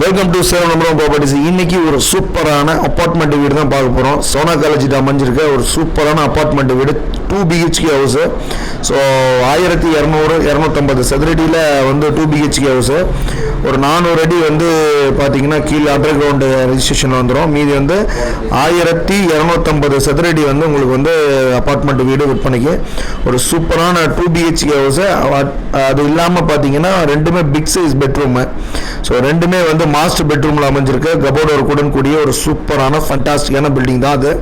Welcome to சேவன் நம்பரம் properties இன்னைக்கு ஒரு சூப்பரான அப்பார்ட்மெண்ட் வீடு தான் பார்க்க போகிறோம் சோனா காலேஜ் அமைஞ்சிருக்க ஒரு சூப்பரான அப்பார்ட்மெண்ட் வீடு. டூ பிஹெச்கே ஹவுஸு ஸோ ஆயிரத்தி இரநூறு இரநூத்தம்பது சதுரடியில் வந்து டூ பிஹெச்கே ஹவுஸு ஒரு நானூறு அடி வந்து பார்த்தீங்கன்னா கீழே அண்டர் கிரவுண்டு ரிஜிஸ்ட்ரேஷன் வந்துடும் மீதி வந்து ஆயிரத்தி இரநூத்தம்பது சதுரடி வந்து உங்களுக்கு வந்து அப்பார்ட்மெண்ட் வீடு விற்பனைக்கு. ஒரு சூப்பரான டூ பிஹெச்கே ஹவுஸு அது இல்லாமல் பார்த்தீங்கன்னா ரெண்டுமே பிக் சைஸ் பெட்ரூமு ஸோ ரெண்டுமே வந்து மாஸ்டர் பெட்ரூமில் அமைஞ்சிருக்கு. கபோர்டு ஒரு கூடன் கூடிய ஒரு சூப்பரான ஃபண்டாஸ்டிக்கான பில்டிங் தான் அது.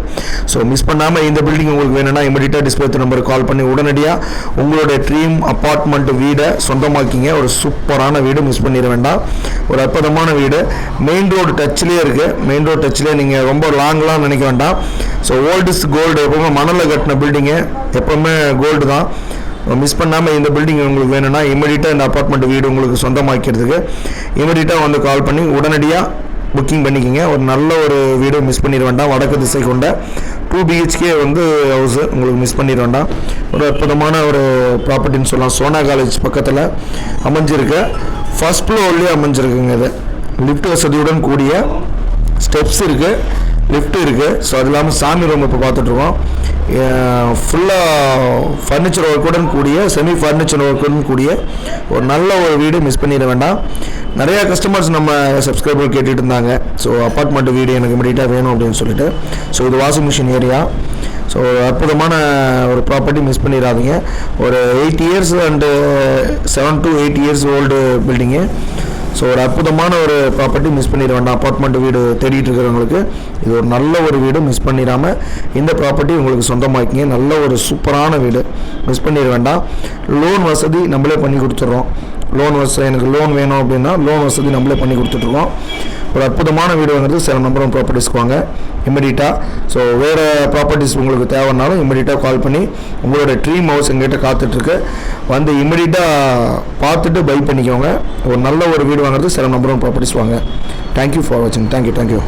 ஸோ மிஸ் பண்ணாமல் இந்த பில்டிங் உங்களுக்கு வேணும்னா இமீடியட்டாக டிஸ்பிளே நம்பருக்கு கால் பண்ணி உடனடியாக உங்களுடைய ட்ரீம் அப்பார்ட்மெண்ட் வீடை சொந்தமாக்கிங்க. ஒரு சூப்பரான வீடு மிஸ் பண்ணிட வேண்டாம். ஒரு அற்புதமான வீடு. மெயின் ரோடு டச்சிலே இருக்குது மெயின் ரோடு டச்சிலே நீங்கள் ரொம்ப லாங்லாம் நினைக்க வேண்டாம். ஸோ ஓல்டஸ்ட் கோல்டு எப்பவுமே மணலில் கட்டின பில்டிங்கு எப்பவுமே கோல்டு தான். மிஸ் பண்ணாமல் இந்த பில்டிங் உங்களுக்கு வேணும்னா இமீடியட்டாக இந்த அப்பார்ட்மெண்ட் வீடு உங்களுக்கு சொந்தமாக்கிறதுக்கு இமீடியட்டாக வந்து கால் பண்ணி உடனடியாக புக்கிங் பண்ணிக்கிங்க. ஒரு நல்ல ஒரு வீடு மிஸ் பண்ணிட வேண்டாம். வடக்கு திசை கொண்ட டூ பிஹெச்கே வந்து ஹவுஸு உங்களுக்கு மிஸ் பண்ணிட வேண்டாம் ஒரு அற்புதமான ஒரு ப்ராப்பர்ட்டின்னு சொல்லலாம். சோனா காலேஜ் பக்கத்தில் அமைஞ்சிருக்கு. ஃபர்ஸ்ட் ஃப்ளோர்லேயே அமைஞ்சிருக்குங்க இது. லிஃப்ட் வசதியுடன் கூடிய ஸ்டெப்ஸ் இருக்குது லிஃப்ட் இருக்குது ஸோ அது இல்லாமல் சாமி ரூம் இப்போ பார்த்துட்ருக்கோம் ஃபுல்லாக ஃபர்னிச்சர் ஒர்க்குடன் கூடிய செமி ஃபர்னிச்சர் ஒர்க்குடன் கூடிய ஒரு நல்ல ஒரு வீடு மிஸ் பண்ணிட வேண்டாம். நிறையா கஸ்டமர்ஸ் நம்ம சப்ஸ்கிரைபர் கேட்டுட்டு இருந்தாங்க. ஸோ அப்பார்ட்மெண்ட் வீடு எனக்கு இமீடியட்டாக வேணும் அப்படின்னு சொல்லிட்டு. ஸோ இது வாஷிங் மிஷின் ஏரியா ஸோ அற்புதமான ஒரு ப்ராப்பர்ட்டி மிஸ் பண்ணிடாதீங்க. ஒரு eight years and seven to eight years old building so ஒரு அற்புதமான ஒரு ப்ராப்பர்ட்டி மிஸ் பண்ணிட வேண்டாம் அப்பார்ட்மெண்ட் வீடு தேடிட்டு இருக்கிறவங்களுக்கு. இது ஒரு நல்ல ஒரு வீடு மிஸ் பண்ணிடாமல் இந்த ப்ராப்பர்ட்டி உங்களுக்கு சொந்தமாக்கிங்க. நல்ல ஒரு சூப்பரான வீடு மிஸ் பண்ணிட வேண்டாம் லோன் வசதி நம்மளே பண்ணி கொடுத்துட்றோம். லோன் வசதி எனக்கு லோன் வேணும் அப்படின்னா லோன் வசதி நம்மளே பண்ணி கொடுத்துட்ருக்கோம் ஒரு அற்புதமான வீடு வாங்குறது சில நம்பரும் ப்ராப்பர்ட்டிஸ்க்கு வாங்க. இமீடியட்டாக ஸோ வேறு ப்ராப்பர்ட்டிஸ் உங்களுக்கு தேவைன்னாலும் இமீடியட்டாக கால் பண்ணி உங்களோட ட்ரீம் ஹவுஸ் எங்கிட்ட காத்துட்ருக்கு. வந்து இமீடியட்டாக பார்த்துட்டு பை பண்ணிக்கோங்க. ஒரு நல்ல ஒரு வீடு வாங்குறது சில நம்பரும் ப்ராப்பர்ட்டிஸ் வாங்க. தேங்க்யூ ஃபார் வாட்சிங் தேங்க்யூ தேங்க்யூ